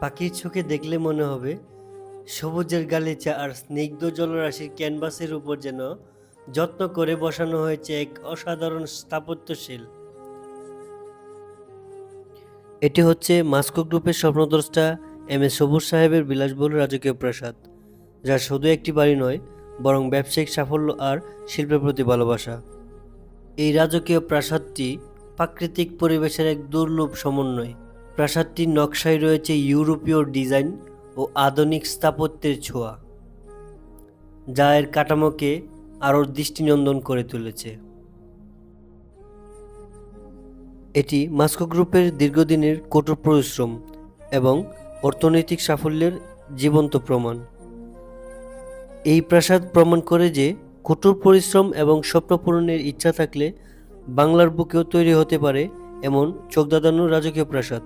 পাখির চোখে দেখলে মনে হবে, সবুজের গালিচা আর স্নিগ্ধ জলরাশির ক্যানভাসের উপর যেন যত্ন করে বসানো হয়েছে এক অসাধারণ স্থাপত্যশীল। এটি হচ্ছে মাস্কো গ্রুপের স্বপ্নদ্রষ্টা এম এ সবুজ সাহেবের বিলাসবহুল রাজকীয় প্রাসাদ যা শুধু একটি বাড়ি নয় বরং ব্যবসায়িক সাফল্য আর শিল্পের প্রতি ভালোবাসা। এই রাজকীয় প্রাসাদটি প্রাকৃতিক পরিবেশের এক দুর্লভ সমন্বয়। প্রাসাদটির নকশায় রয়েছে ইউরোপীয় ডিজাইন ও আধুনিক স্থাপত্যের ছোঁয়া, যা এর কাঠামোকে আরও দৃষ্টিনন্দন করে তুলেছে। এটি মাস্কো গ্রুপের দীর্ঘদিনের কঠোর পরিশ্রম এবং অর্থনৈতিক সাফল্যের জীবন্ত প্রমাণ। এই প্রাসাদ প্রমাণ করে যে কঠোর পরিশ্রম এবং স্বপ্ন পূরণের ইচ্ছা থাকলে বাংলার বুকেও তৈরি হতে পারে এমন চোখদাদানো রাজকীয় প্রাসাদ।